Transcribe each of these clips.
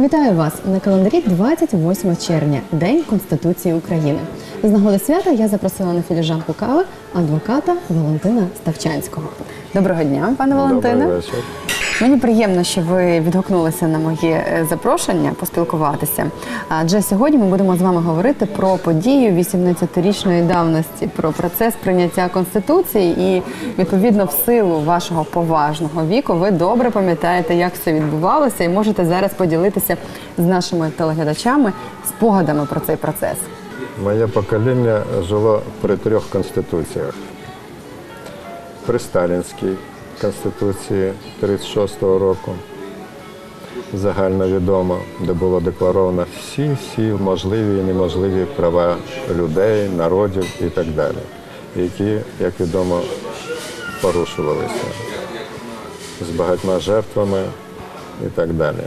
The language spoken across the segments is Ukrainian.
Вітаю вас на календарі 28 червня, День Конституції України. З нагоди свята я запросила на філіжанку кави адвоката Валентина Ставчанського. Доброго дня, пане Валентине. Добрий вечір. Мені приємно, що ви відгукнулися на моє е, запрошення поспілкуватися. Адже сьогодні ми будемо з вами говорити про подію 18-річної давності, про процес прийняття конституції, і відповідно в силу вашого поважного віку ви добре пам'ятаєте, як все відбувалося, і можете зараз поділитися з нашими телеглядачами спогадами про цей процес. Моє покоління жило при трьох конституціях. При Сталінській конституції 36-го року, загальновідомо, де було декларовано всі-всі можливі і неможливі права людей, народів і так далі, які, як відомо, порушувалися з багатьма жертвами і так далі.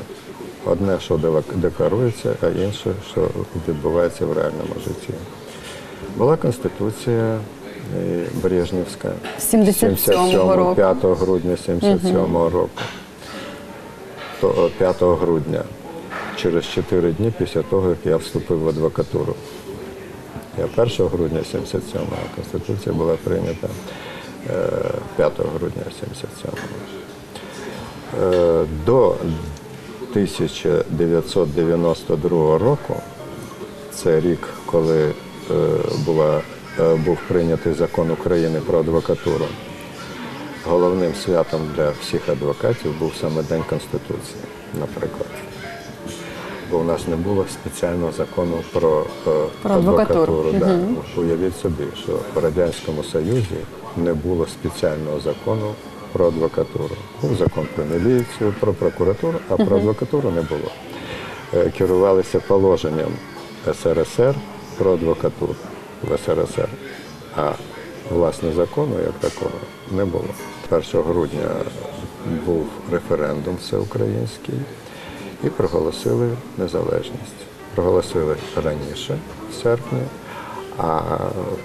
Одне, що декларується, а інше, що відбувається в реальному житті. Була Конституція Брежнівська 77-го року. 5 грудня 77-го року. То, 5 грудня, через 4 дні після того, як я вступив в адвокатуру. Я 1 грудня 77-го, а Конституція була прийнята е, 5 грудня 77-го. Е, До 1992 року, це рік, коли е, була, е, був прийнятий закон України про адвокатуру. Головним святом для всіх адвокатів був саме День Конституції, наприклад. Бо у нас не було спеціального закону про, е, Про адвокатуру. Да. Уявіть собі, що в Радянському Союзі не було спеціального закону про адвокатуру. Був закон про міліцію, про прокуратуру, а про адвокатуру не було. Е, Керувалися положенням СРСР про адвокатуру в СРСР. А власне закону як такого не було. 1 грудня був референдум всеукраїнський і проголосили незалежність. Проголосили раніше, в серпні, а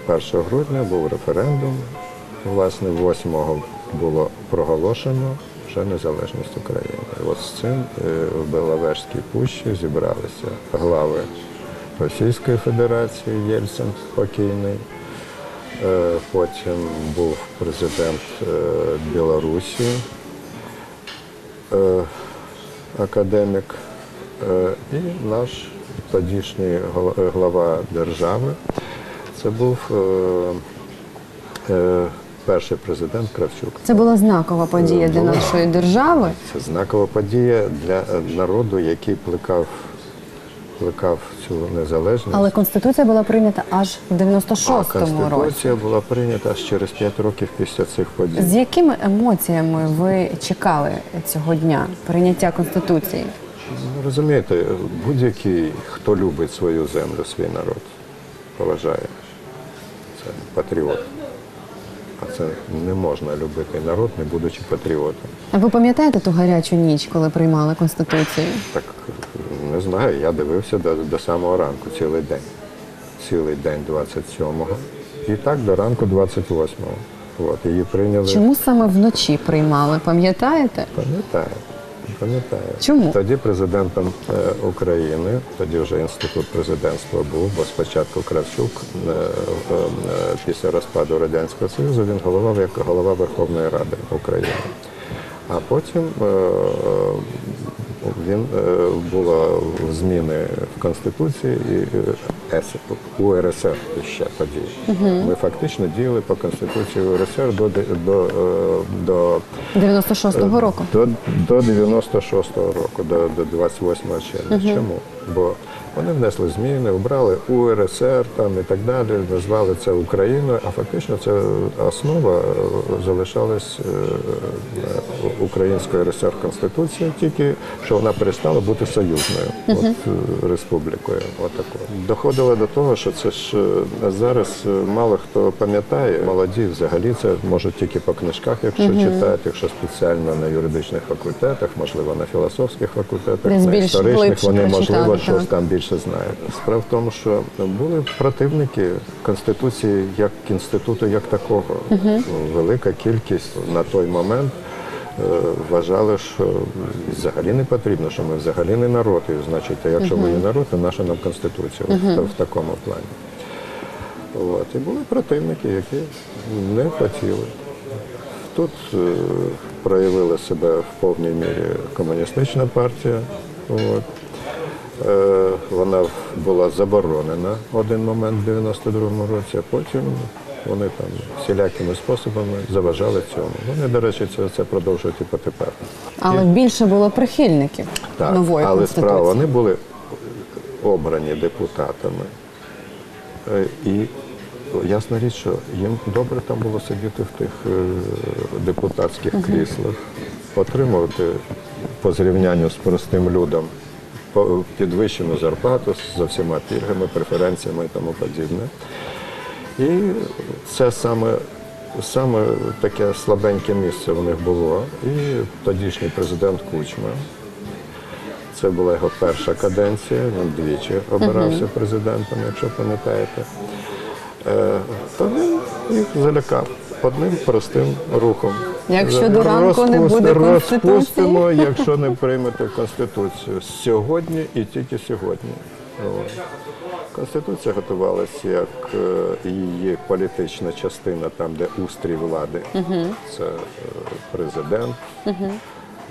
1 грудня був референдум. Власне, 8-го було проголошено вже незалежність України. От з цим е, в Беловежській пущі зібралися глави Російської Федерації Єльцин покійний. Е, Потім був президент е, Білорусі, е, академік, і наш тодішній глава держави. Це був перший президент Кравчук. Це була знакова подія для нашої держави. Це знакова подія для народу, який плекав, плекав цю незалежність. Але конституція була прийнята аж в а 96-му році. Конституція була прийнята аж через 5 років після цих подій. З якими емоціями ви чекали цього дня прийняття конституції? Ну, Розумієте, будь-який, хто любить свою землю, свій народ, поважає. Це патріот. Це не можна любити народ, не будучи патріотом. А ви пам'ятаєте ту гарячу ніч, коли приймали конституцію? Так не знаю, я дивився до, до самого ранку, цілий день. Цілий день 27-го. І так до ранку 28-го. От, її прийняли. Чому саме вночі приймали? Пам'ятаєте? Пам'ятаю, пам'ятаю. Чому? Тоді президентом е, України, тоді вже інститут президентства був, бо спочатку Кравчук, е, е, після розпаду Радянського Союзу, він головав як голова Верховної Ради України. А потім він була зміни в Конституції і е, УРСР ще тоді. Ми фактично діяли по Конституції УРСР до, до, е, до 96-го року. до, до 96-го року, до, до 28 червня. Чому? Бо вони внесли зміни, обрали УРСР там і так далі, назвали це Україною, а фактично це основа е, залишалась е, е, Української РСР Конституції, тільки що вона перестала бути союзною от, республікою. Отакою. Доходило до того, що це ж зараз мало хто пам'ятає, молоді взагалі це можуть тільки по книжках, якщо читають, якщо спеціально на юридичних факультетах, можливо, на філософських факультетах, Десь на історичних вони можливо так. щось там більше знають. Справа в тому, що були противники конституції як інституту, як такого. Велика кількість на той момент вважали, що взагалі не потрібно, що ми взагалі не народ. І, значить, якщо ми не народ, то наша нам конституція в, в такому плані. От. І були противники, які не хотіли. Тут е, проявила себе в повній мірі комуністична партія. От. Е, вона була заборонена в один момент в 92-му році, а потім вони там всілякими способами заважали цьому. Вони, до речі, це, це продовжують і потепер. Але більше було прихильників Так, нової але конституції. справа, вони були обрані депутатами. Е, І ясна річ, що їм добре там було сидіти в тих е, депутатських кріслах, отримувати по зрівнянню з простим людом по- підвищену зарплату з всіма пільгами, преференціями і тому подібне. І це саме, саме таке слабеньке місце в них було. І тодішній президент Кучма. Це була його перша каденція, він двічі обирався президентом, якщо пам'ятаєте. Е, То він їх залякав одним простим рухом. Якщо до ранку не буде Конституції. Розпустимо, якщо не приймете Конституцію. Сьогодні і тільки сьогодні. Конституція готувалася як е, її політична частина, там, де устрій влади. Це е, президент,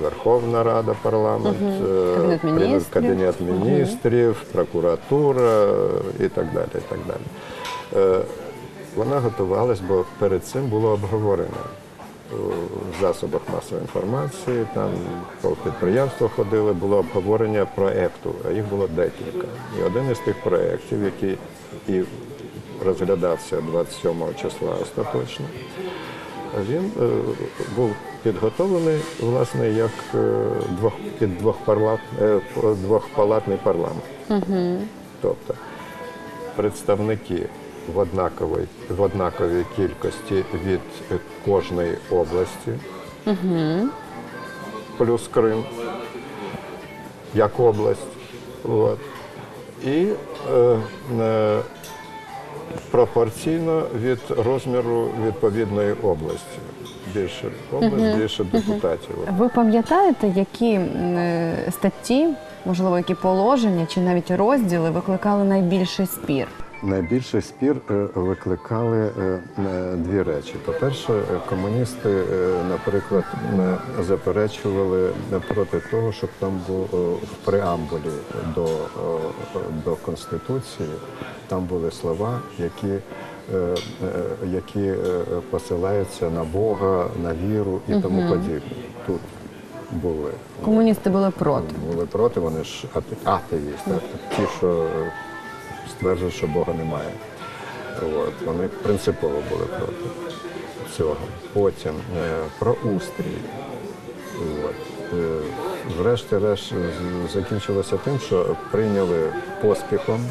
Верховна Рада, парламент, е, Кабінет міністрів. Кабінет міністрів, прокуратура і так далі. І так далі. Вона готувалась, бо перед цим було обговорено в засобах масової інформації, там по підприємствах ходили, було обговорення проєкту, а їх було декілька. І один із тих проєктів, який і розглядався 27 числа остаточно, він е, був підготовлений власне як е, двох, під двохпарлат, е, двохпалатний парламент. Тобто представники в однаковій, в однаковій кількості від кожної області, плюс Крим, як область. От. І е, е, пропорційно від розміру відповідної області. Більше область, більше депутатів. Ви пам'ятаєте, які е, статті, можливо, які положення чи навіть розділи викликали найбільший спір? Найбільший спір е, викликали е, е, дві речі. По-перше, комуністи, наприклад, заперечували проти того, щоб там був в преамбулі до, до Конституції, там були слова, які, які посилаються на Бога, на віру і тому подібне. Тут були Комуністи були проти. були проти, вони ж ате- атеїсти, ті, що стверджують, що Бога немає. От, вони принципово були проти цього. Потім е, про устрій. От. Е, Врешті-решт закінчилося тим, що прийняли поспіхом.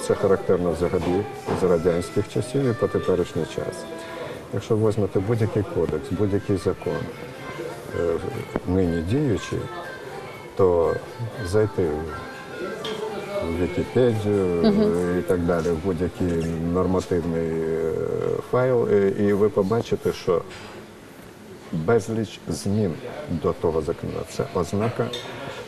Це характерно взагалі з радянських часів і по теперішній час. Якщо візьмете будь-який кодекс, будь-який закон, е, нині діючий, то зайти Вікіпедію і так далі, в будь-який нормативний е, файл, е, і ви побачите, що безліч змін до того закону. Це ознака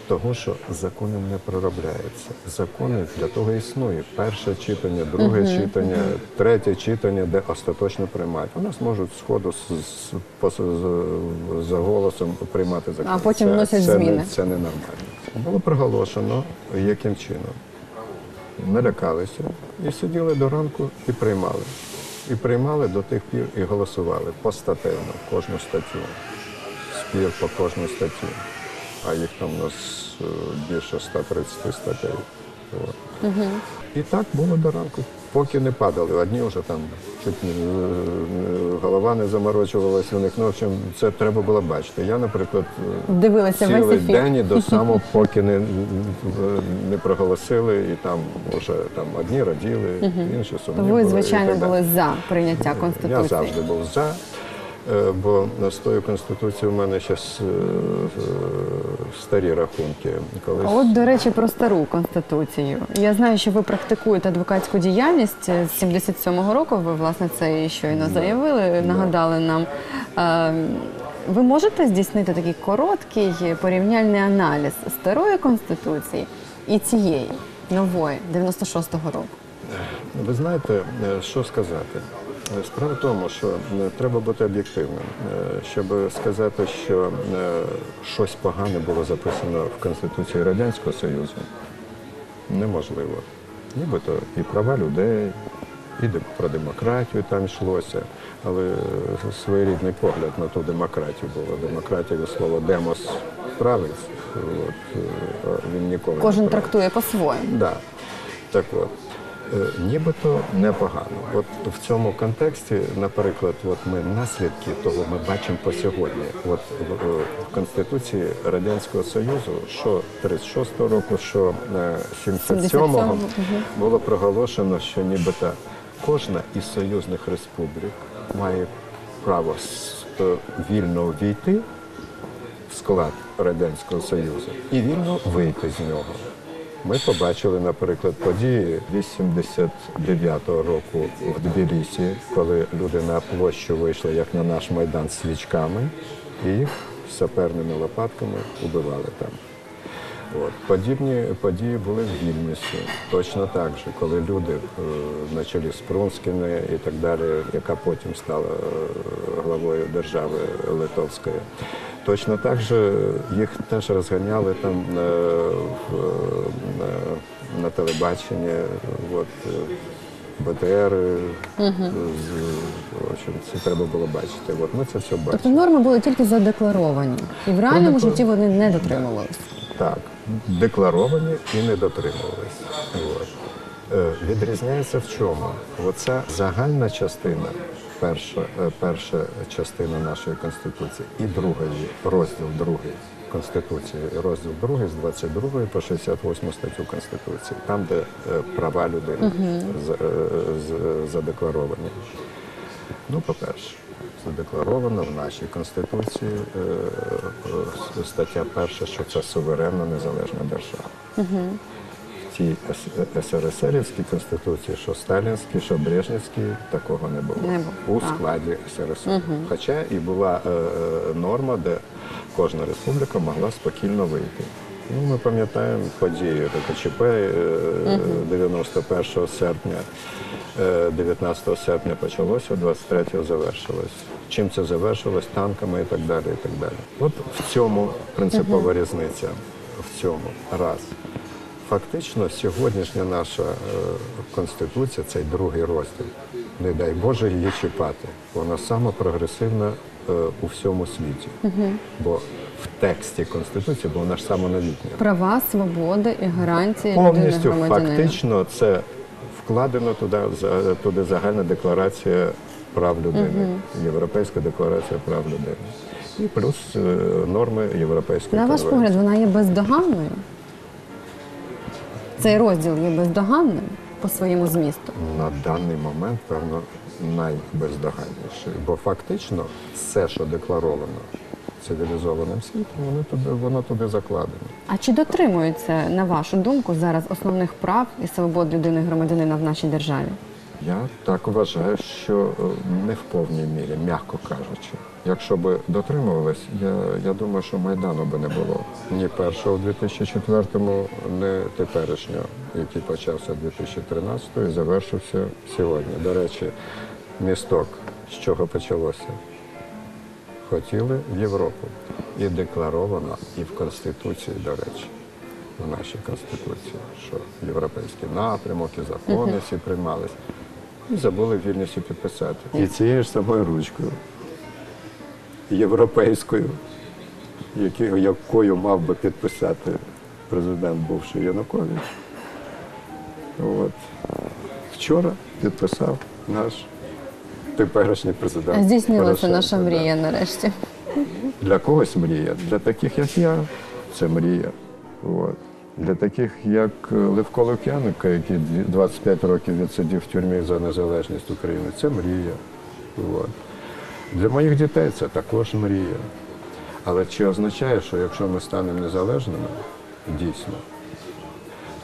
того, що законом не проробляється. Закони для того існують. Перше читання, друге читання, третє читання, де остаточно приймають. У нас можуть сходу з, з, по- з- за голосом приймати закон. А потім вносять це, зміни. Не, це ненормально. Було проголошено, яким чином. Налякалися і сиділи до ранку і приймали. І приймали до тих пір і голосували постатейно кожну статтю. Спір по кожній статті. А їх там у нас е, більше 130 статей. От. І так було до ранку, поки не падали. Одні вже там не, е, голова не заморочувалася у них. Ну, в общем, це треба було бачити. Я, наприклад, Дивилася цілий весь ефір. день і до самого, поки не, не проголосили, і там вже там одні раділи, інші сумні були. Ви, і звичайно, так далі. були за прийняття конституції. Я завжди був за, е, бо з тою конституцією в мене ще е, старі рахунки. Колись А От, до речі, про стару конституцію. Я знаю, що ви практикуєте адвокатську діяльність з 77-го року. Ви власне це і щойно заявили, нагадали нам. Е, ви можете здійснити такий короткий порівняльний аналіз старої конституції і цієї нової 96-го року? Ви знаєте, е, що сказати? Справа в тому, що е, треба бути об'єктивним, Е, щоб сказати, що е, щось погане було записано в Конституції Радянського Союзу, неможливо. Нібито і права людей, і про демократію там йшлося, але своєрідний погляд на ту демократію було. Демократія від слова демос правець, от, він ніколи Кожен правий. трактує по-своєму. Да. Так от. Е, Нібито непогано. От в цьому контексті, наприклад, от ми наслідки того ми бачимо по сьогодні. От в, е, Конституції Радянського Союзу, що 36-го року, що е, 77-го, 77-го, було проголошено, що нібито кожна із союзних республік має право е, вільно увійти в склад Радянського Союзу і вільно вийти з нього. Ми побачили, наприклад, події 89-го року в Тбілісі, коли люди на площу вийшли, як на наш майдан, з свічками, і їх саперними лопатками убивали там. От. Подібні події були в Вільнюсі. Точно так же, коли люди е, на чолі з Прунськими і так далі, яка потім стала е, главою держави Литовської. Точно так же їх теж розганяли там в, е, на, на телебаченні. От, БТР, з, в общем, це треба було бачити. От ми це все бачимо. Тобто норми були тільки задекларовані, і в реальному житті вони не дотримувалися. Так, декларовані і не дотримувалися. От. Е, Відрізняється в чому? Оця загальна частина, перша, е, перша частина нашої Конституції і другої, розділ другий Конституції, розділ другий з 22 по 68 статтю Конституції, там, де е, права людини е, задекларовані. Ну, по-перше, задекларовано в нашій Конституції е, е, стаття перша, що це суверенна незалежна держава. В цій СРСРівській Конституції, що Сталінській, що Брежнівській, такого не було. Не було, У складі СРСР. Хоча і була е, е, норма, де кожна республіка могла спокійно вийти. Ну, ми пам'ятаємо події ВКЧП е, 91 серпня, е, 19 серпня почалося, 23 завершилось. Чим це завершилось? Танками і так далі. І так далі. От в цьому принципова різниця. В цьому раз. Фактично, сьогоднішня наша е, конституція, цей другий розділ, не дай Боже її чіпати. Вона сама прогресивна е, у всьому світі. Бо в тексті конституції, бо вона ж самоновітня. Права, свободи і гарантії Повністю громадянина. фактично це вкладено туди, туди загальна декларація прав людини, Європейська декларація прав людини. І плюс е, норми Європейської На ваш погляд, вона є бездоганною? Цей розділ є бездоганним по своєму змісту. На даний момент, певно, найбездоганніший. Бо фактично все, що декларовано цивілізованим світом, воно туди, воно туди закладено. А чи дотримуються, на вашу думку, зараз основних прав і свобод людини громадянина в нашій державі? Я так вважаю, що е, не в повній мірі, м'яко кажучи. Якщо би дотримувались, я, я думаю, що Майдану би не було. Ні першого в 2004-му, ні теперішнього, який почався в 2013-му і завершився сьогодні. До речі, місток з чого почалося? Хотіли в Європу. І декларовано, і в Конституції, до речі, в нашій Конституції, що європейський напрямок і закони всі приймались. І забули в Вільнюсі підписати. І цією ж самою ручкою, європейською, якою мав би підписати президент бувший Янукович. От. Вчора підписав наш теперішній президент. Здійснилася наша да. мрія нарешті. Для когось мрія, для таких, як я, це мрія. От. Для таких, як е, Левко Лук'яненко, який 25 років відсидів в тюрмі за незалежність України, це мрія. От. Для моїх дітей це також мрія. Але чи означає, що якщо ми станемо незалежними, дійсно,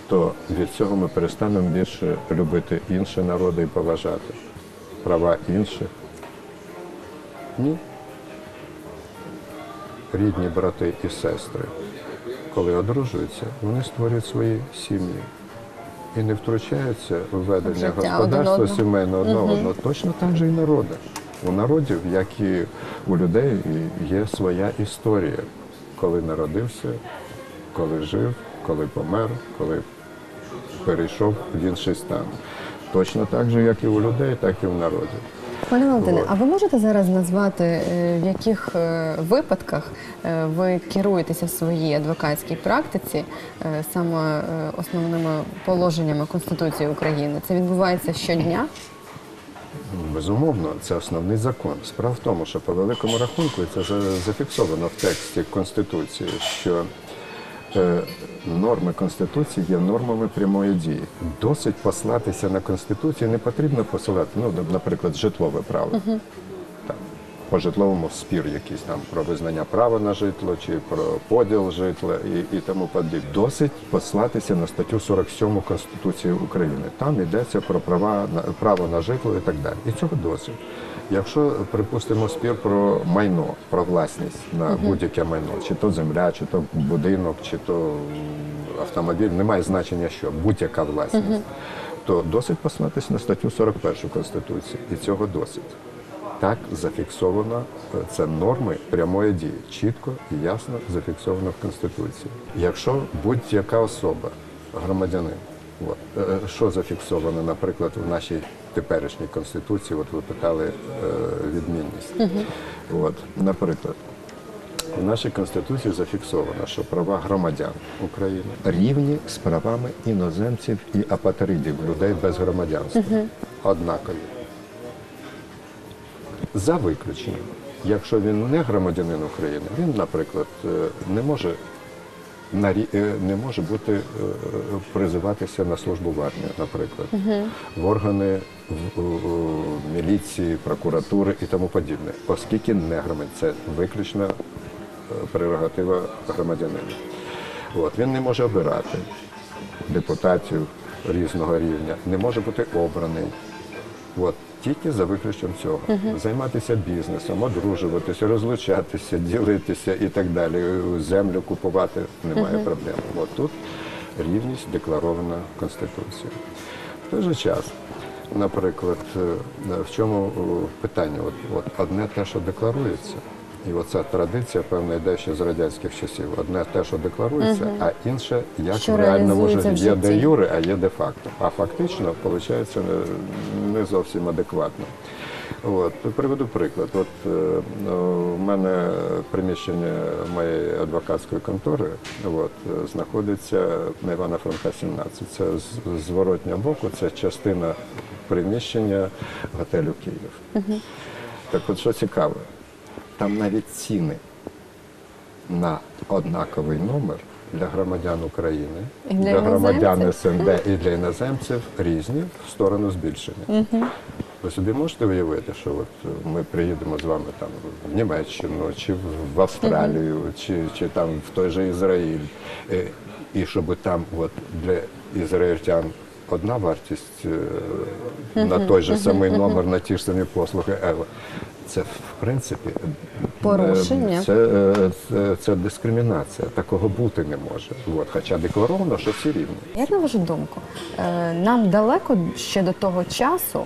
то від цього ми перестанемо більше любити інші народи і поважати права інших? Ні. рідні брати і сестри, коли одружуються, вони створюють свої сім'ї і не втручаються у ведення життя господарства сімейного одного одного. Точно так же і народи. У народів, як і у людей, є своя історія, коли народився, коли жив, коли помер, коли перейшов в інший стан. Точно так же, як і у людей, так і в народів. Пане Валентине, а ви можете зараз назвати, е, в яких е, випадках е, ви керуєтеся в своїй адвокатській практиці саме основними положеннями Конституції України? Це відбувається щодня? Безумовно, це основний закон. Справа в тому, що по великому рахунку це за- зафіксовано в тексті Конституції, що норми Конституції є нормами прямої дії. Досить послатися на Конституцію, не потрібно посилати, ну, наприклад, житлове право. Там, по житловому спір якийсь там про визнання права на житло чи про поділ житла і, і тому подібне. Досить послатися на статтю 47 Конституції України. Там йдеться про права право на житло і так далі. І цього досить. Якщо припустимо спір про майно, про власність на будь-яке майно, чи то земля, чи то будинок, чи то автомобіль, немає значення, що будь-яка власність, то досить послатися на статтю 41 Конституції, і цього досить. Так зафіксовано е, це норми прямої дії, чітко і ясно зафіксовано в Конституції. Якщо будь-яка особа, громадянин, що зафіксовано, наприклад, в нашій теперішній конституції, от ви питали е, відмінність. От, наприклад, в нашій конституції зафіксовано, що права громадян України рівні з правами іноземців і апатридів, людей без громадянства, однакові. За виключенням, якщо він не громадянин України, він, наприклад, е, не може е, не може бути е, призиватися на службу в армію, наприклад, в органи в- міліції, прокуратури і тому подібне, оскільки не громадян, це виключна е, прерогатива громадянина. От, він не може обирати депутатів різного рівня, не може бути обраний. От, тільки за виключенням цього. Займатися бізнесом, одружуватися, розлучатися, ділитися і так далі. Землю купувати немає проблем. От тут рівність декларована Конституцією. В той же час, наприклад, е, в чому е, питання? От, от одне те, що декларується, і оця традиція, певна, йде ще з радянських часів. Одне те, що декларується, а інше, як Що в реальному житті. в Є де юре, а є де факто. А фактично, виходить, не, зовсім адекватно. От, приведу приклад. От е, ну, у мене приміщення моєї адвокатської контори от, знаходиться на Івана Франка 17. Це з зворотнього боку, це частина приміщення готелю Київ. Так от що цікаво, там навіть ціни на однаковий номер для громадян України, І для для громадян? СНД і для іноземців різні в сторону збільшення. Ви собі можете уявити, що от е, ми приїдемо з вами там в Німеччину, чи в Австралію, чи, чи там в той же Ізраїль, е, і щоб там от для ізраїльтян одна вартість е, на той же самий номер, на ті ж самі послуги. Це в принципі е, Порушення. Це, е, це, це дискримінація. Такого бути не може. От, хоча декларовано, що всі рівні. Як на вашу думку, е, нам далеко ще до того часу,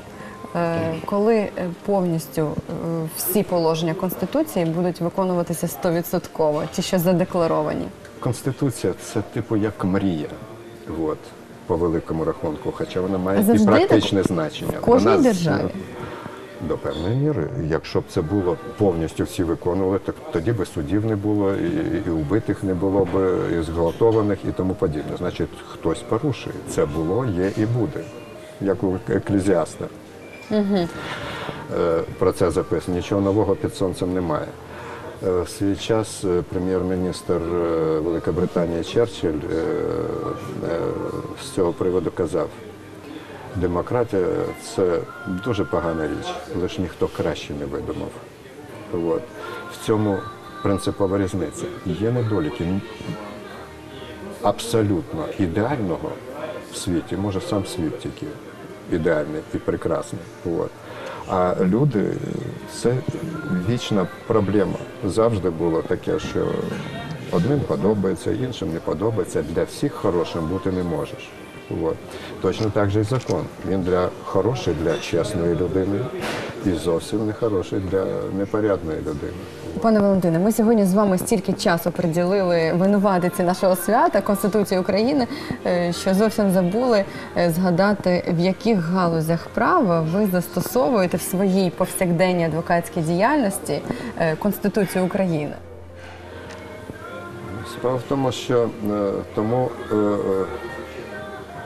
коли повністю всі положення Конституції будуть виконуватися 100%, ті, що задекларовані? Конституція це типу як мрія. От, по великому рахунку, хоча вона має і Завжди практичне значення. В кожній Вона державі? До певної міри. Якщо б це було повністю всі виконували, так тоді би судів не було, і, і убитих не було б, і зґвалтованих і тому подібне. Значить, хтось порушує. Це було, є і буде, як у еклезіаста. Е, Про це записано. Нічого нового під сонцем немає. Е, В свій час е, прем'єр-міністр Великобританії Черчилль з цього приводу казав, демократія це дуже погана річ, лише ніхто краще не видумав. От. В цьому принципова різниця. Є недоліки. Абсолютно ідеального в світі, може сам світ тільки ідеальний і прекрасний. От. А люди Це вічна проблема. Завжди було таке, що одним подобається, іншим не подобається. Для всіх хорошим бути не можеш. От. Точно так же і закон. Він для хороший для чесної людини і зовсім не хороший для непорядної людини. Пане Валентине, ми сьогодні з вами стільки часу приділили винуватиці нашого свята Конституції України, е, що зовсім забули е, згадати, в яких галузях права ви застосовуєте в своїй повсякденній адвокатській діяльності е, Конституцію України. Справа в тому, що тому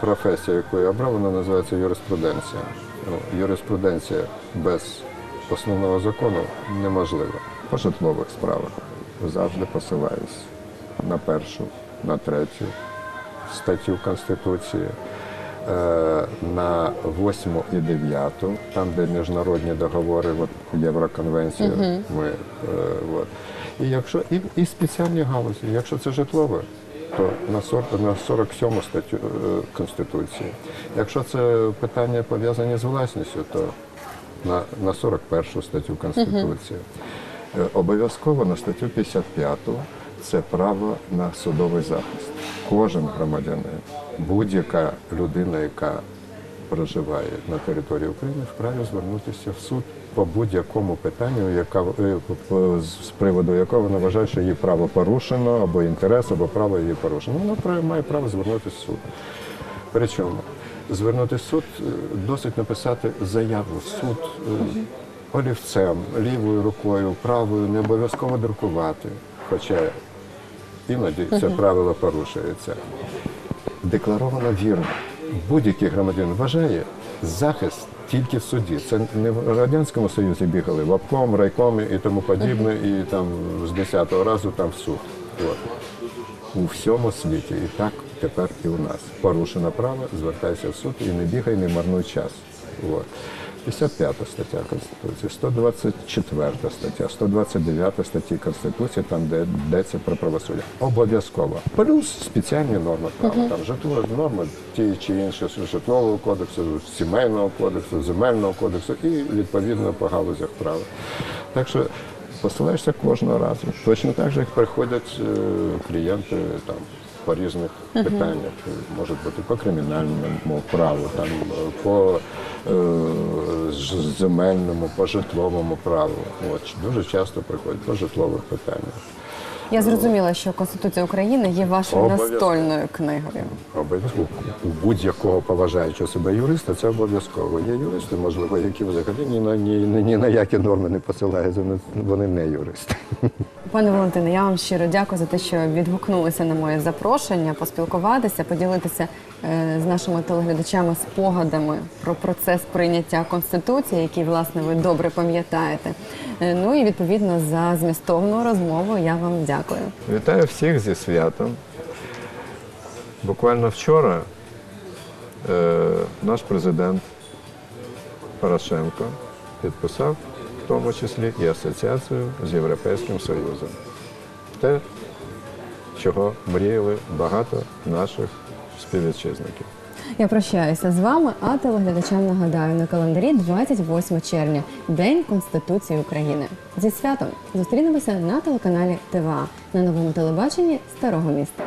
професія, яку я обрав, вона називається юриспруденція. Ну, юриспруденція без основного закону неможлива. По житлових справах завжди посилаюсь на першу, на третю статтю Конституції, е, на восьму і дев'яту, там, де міжнародні договори, от Євроконвенція, ми е, от. І якщо і, і спеціальні галузі, якщо це житлове, то на 40, на 47 статтю е, Конституції. Якщо це питання пов'язані з власністю, то на, на 41 статтю Конституції. Е, Обов'язково на статтю 55 це право на судовий захист. Кожен громадянин, будь-яка людина, яка проживає на території України, вправі звернутися в суд по будь-якому питанню, яка е, з приводу якого вона вважає, що її право порушено, або інтерес, або право її порушено. Вона має право звернутися в суд. Причому звернутися в суд е, досить написати заяву в суд е, олівцем, лівою рукою, правою, не обов'язково друкувати. Хоча іноді це правило порушується. Декларовано вірно. Будь-який громадянин вважає захист тільки в суді. Це не в Радянському Союзі бігали в обком, райком і тому подібне, і там з 10-го разу там в суд. От. У всьому світі і так тепер і у нас. Порушено право, звертайся в суд і не бігай, не марнуй час. От. 55 стаття Конституції, 124 стаття, 129 статті Конституції, там де йдеться про правосуддя. Обов'язково. Плюс спеціальні норми права. Там житлові норми, ті чи інші з житлового кодексу, сімейного кодексу, земельного кодексу і відповідно по галузях права. Так що посилаєшся кожного разу. Точно так же, як приходять е, клієнти там. По різних питаннях може бути по кримінальному праву, там по е, земельному, по житловому праву. От дуже часто приходять по житлових питаннях. Я зрозуміла, що Конституція України є вашою настольною книгою. Обов'язково у будь-якого поважаючого себе юриста це обов'язково. Є юристи, можливо, які взагалі ні на ні, ні, на які норми не посилаються. Вони, вони не юристи. Пане Валентине, я вам щиро дякую за те, що відгукнулися на моє запрошення, поспілкуватися, поділитися з нашими телеглядачами спогадами про процес прийняття конституції, який власне ви добре пам'ятаєте. Е, Ну і відповідно за змістовну розмову я вам дякую. Вітаю всіх зі святом. Буквально вчора е, наш президент Порошенко підписав в тому числі і асоціацію з Європейським Союзом. Те, чого мріяли багато наших співвітчизників. Я прощаюся з вами, а телеглядачам нагадаю на календарі 28 червня, День Конституції України. Зі святом зустрінемося на телеканалі ТВА на новому телебаченні Старого міста.